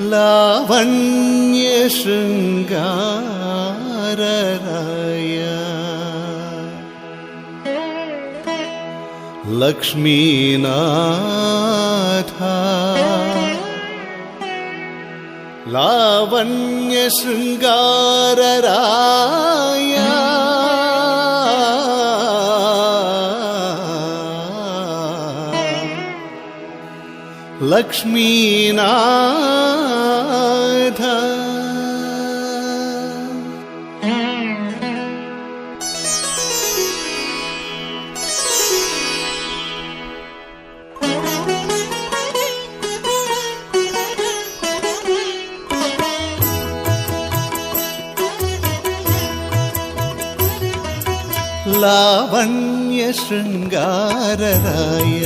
लावण्यशृङ्गारराय। लक्ष्मीनाथा। लावण्यशृङ्गारराय। लक्ष्मीना thơ ലാവണ്യ ശൃംഗാരരായ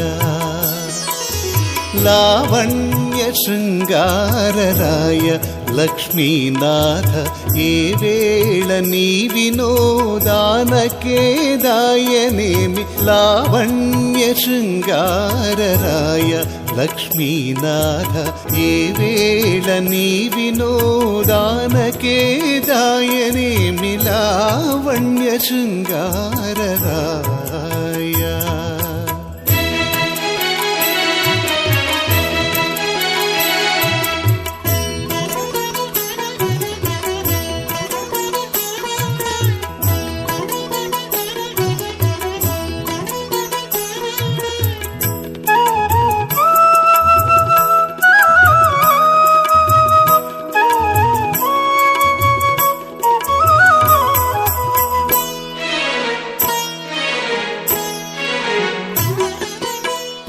ലാവണ്യ ശൃംഗാരരായ ലക്ഷ്മീനാഥ ഏ വേള നീ വിനോദാന കേദായനേമി ലാവണ്യ ശൃംഗാരരായ ലക്ഷ്മീനാഥ ഏ വേള നീ വിനോദാന കേദായനേമി ലാവണ്യ ശൃംഗാരരായ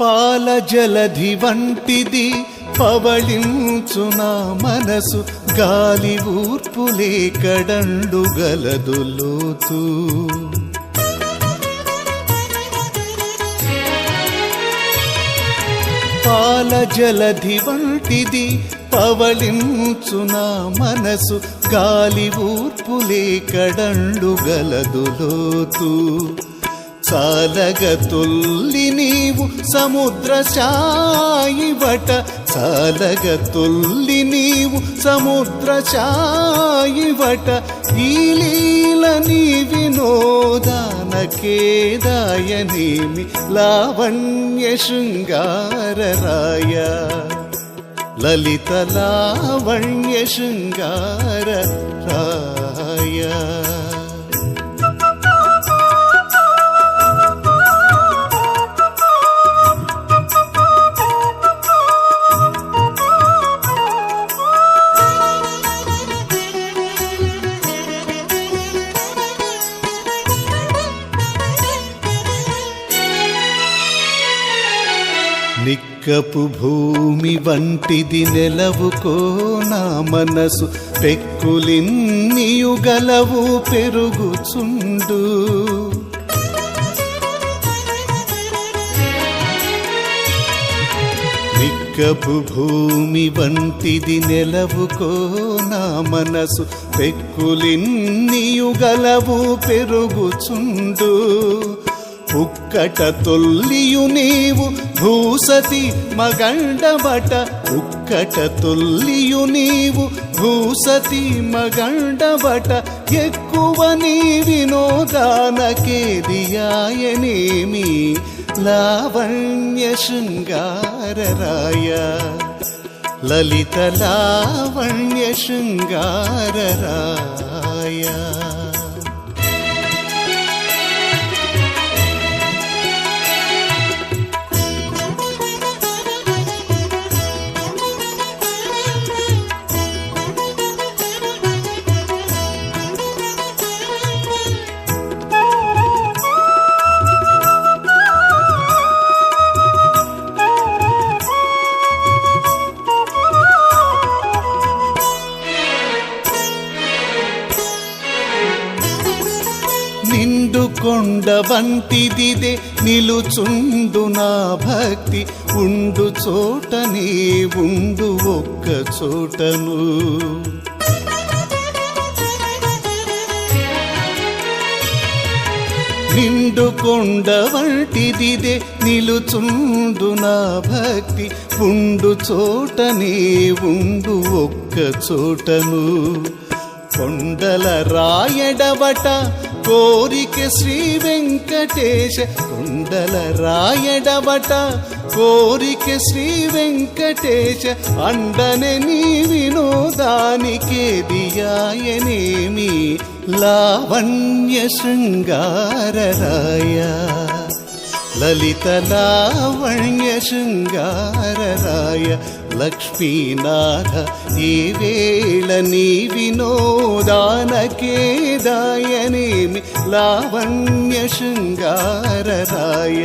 పాల జలధి వంటిది పవళించున మనసు. గాలి ఊర్పులే కడండుగలదు లోతు. పాల జలధి వంటిది పవళించున మనసు. గాలి ఊర్పులే కడండుగలదు లోతు. సాలగతుల్లి నీవు సముద్ర చాయివట సాలగతుల్లి నీవు సముద్ర చాయివట ఈ లీల నీ వినోదానకేదాయనేమి లావణ్య శృంగారరాయ లలిత లావణ్య శృంగారరాయ నిక్కపు భూమి వంటిది నెలవుకో నా మనసు. పెక్కులిన్నియుగలవు పెరుగుచుండు. నిక్కపు భూమి వంటిది నెలవుకో నా మనసు. పెక్కులిన్నియుగలవు పెరుగుచుండు. ఉక్కట తొల్లియు నీవు భూసతి మగండబట ఉక్కట తొల్లియు నీవు భూసతి మగండబట ఎక్కువ నీ వినోదానకేదియాయనేమి లావణ్య శృంగార రాయ లలిత లావణ్య శృంగారరాయ కొండ నిలుచుండు నా భక్తి. ఉండు చోటనే ఉండు ఒక్క చోటను. నిండు కొండ వంటిదిదే నిలుచుండు నా భక్తి. ఉండు చోటనే ఉండు ఒక్క చోటను. కొండల రాయడవట కోరిక శ్రీ వెంకటేశ. కొండల రాయడవట కోరిక శ్రీ వెంకటేశ. అండనే నీ వినోదానికే దియాయనేమి లావణ్య శృంగారరాయ ലളിതലാവണ്യശൃംഗാരരായ ലക്ഷ്മീനാഥ ഈ വേള നീ വിനോദാനകേദായനേമി ലാവണ്യശൃംഗാരരായ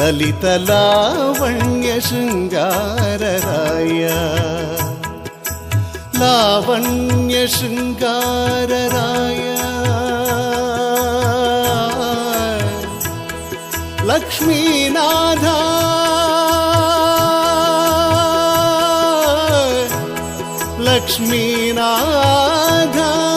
ലളിതലാവണ്യശൃംഗാരരായ ലാവണ്യശൃംഗാര लक्ष्मीनाथा। लक्ष्मीनाथा।